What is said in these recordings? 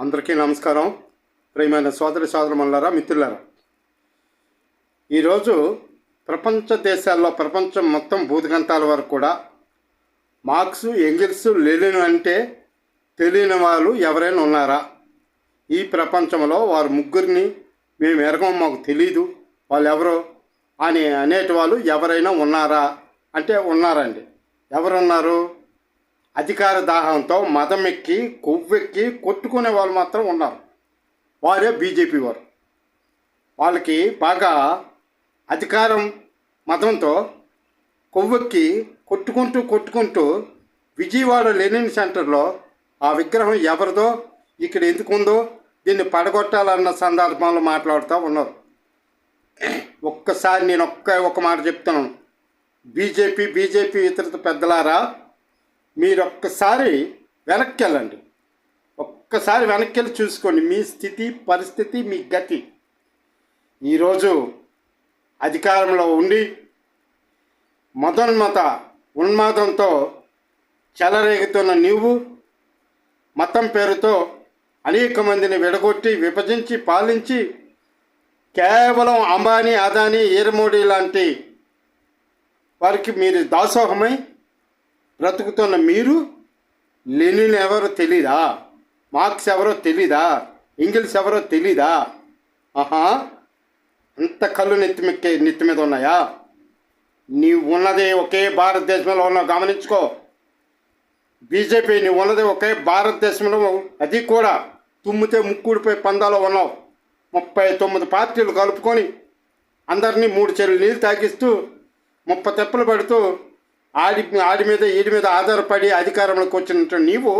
అందరికీ నమస్కారం. ప్రియమైన సోదరి సోదరమల్లారా మిత్రులారా. ఈరోజు ప్రపంచ దేశాల్లో ప్రపంచం మొత్తం భూతగంతాల వరకు కూడా మార్క్స్ ఎంగిల్స్ లెనిన్ అంటే తెలియని వాళ్ళు ఎవరైనా ఉన్నారా? ఈ ప్రపంచంలో వారు ముగ్గురిని మేము ఎరగం మాకు తెలీదు. వాళ్ళు ఎవరో అని అనేటి వాళ్ళు ఎవరైనా ఉన్నారా? అంటే ఉన్నారండి. ఎవరున్నారు? అధికార దాహంతో మదం ఎక్కి కొవ్వెక్కి కొట్టుకునే వాళ్ళు మాత్రం ఉన్నారు. వారే బీజేపీ వారు. వాళ్ళకి బాగా అధికారం మతంతో కొవ్వెక్కి కొట్టుకుంటూ కొట్టుకుంటూ విజయవాడ లెనిన్ సెంటర్లో ఆ విగ్రహం ఎవరిదో ఇక్కడ ఎందుకు ఉందో దీన్ని పడగొట్టాలన్న సందర్భంలో మాట్లాడుతూ ఉన్నారు. ఒక్కసారి నేను ఒక్క ఒక మాట చెప్తున్నాను. బీజేపీ బీజేపీ ఇతర పెద్దలారా మీరొక్కసారి వెనక్కి వెళ్ళండి ఒక్కసారి వెనక్కి వెళ్ళి చూసుకోండి. మీ స్థితి పరిస్థితి మీ గతి. ఈరోజు అధికారంలో ఉండి మతోన్మత ఉన్మాదంతో చెలరేగుతున్న నీవు మతం పేరుతో అనేక మందిని విడగొట్టి విభజించి పాలించి కేవలం అంబానీ అదానీ ఈరమోడీ లాంటి వారికి మీరు దాసోహమై బ్రతుకుతున్న మీరు లెనిన్ ఎవరో తెలీదా? మార్క్స్ ఎవరో తెలీదా? ఇంగ్లీష్ ఎవరో తెలీదా? ఆహా అంత కళ్ళు నెత్తి మెక్కే నెత్తి మీద ఉన్నాయా? నీవు ఉన్నది ఒకే భారతదేశంలో ఉన్నావు గమనించుకో. బీజేపీ నీవు ఉన్నది ఒకే భారతదేశంలో అది కూడా తుమ్మితే ముక్కుడిపోయి పందాలో ఉన్నావు. ముప్పై తొమ్మిది పార్టీలు కలుపుకొని అందరినీ మూడు చెరువులు నీళ్ళు తాగిస్తూ ముప్ప తెప్పలు పడుతూ ఆడి ఆడి మీద ఈడి మీద ఆధారపడి అధికారంలోకి వచ్చినట్టు నీవు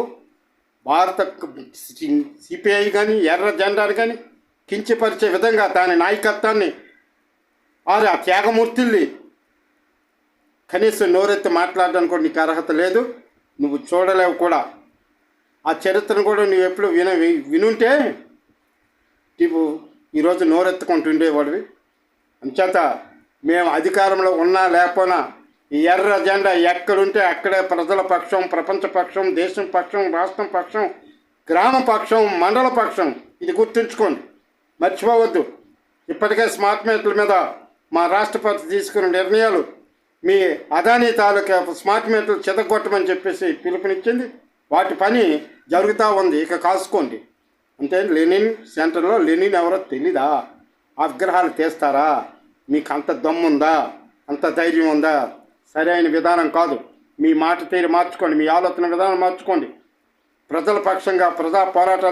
భారత సిపిఐ కానీ ఎర్ర జెండాని కానీ కించపరిచే విధంగా దాని నాయకత్వాన్ని వారి ఆ త్యాగమూర్తుల్ని కనీసం నోరెత్తి మాట్లాడడానికి కూడా నీకు అర్హత లేదు. నువ్వు చూడలేవు కూడా. ఆ చరిత్రను కూడా నువ్వు ఎప్పుడు విన వినుంటే నువ్వు ఈరోజు నోరెత్తుకుంటుండేవాడివి అంచేత మేము అధికారంలో ఉన్నా లేకపోయినా ఈ ఎర్ర జెండా ఎక్కడుంటే అక్కడే ప్రజల పక్షం ప్రపంచ పక్షం దేశం పక్షం రాష్ట్రం పక్షం గ్రామ పక్షం మండల పక్షం. ఇది గుర్తుంచుకోండి. మర్చిపోవద్దు. ఇప్పటికే స్మార్ట్ మీటర్ల మీద మా రాష్ట్రపతి తీసుకున్న నిర్ణయాలు మీ అదానీ తాలూకా స్మార్ట్ మీటర్లు చెదగొట్టమని చెప్పేసి పిలుపునిచ్చింది. వాటి పని జరుగుతూ ఉంది. ఇక కాసుకోండి. అంటే లెనిన్ సెంటర్లో లెనిన్ ఎవరో తెలీదా? ఆ విగ్రహాలు తీస్తారా? మీకు అంత దమ్ముందా? అంత ధైర్యం ఉందా? సరైన విధానం కాదు. మీ మాట తీరు మార్చుకోండి. మీ ఆలోచన విధానం మార్చుకోండి. ప్రజల పక్షంగా ప్రజా పోరాటాలు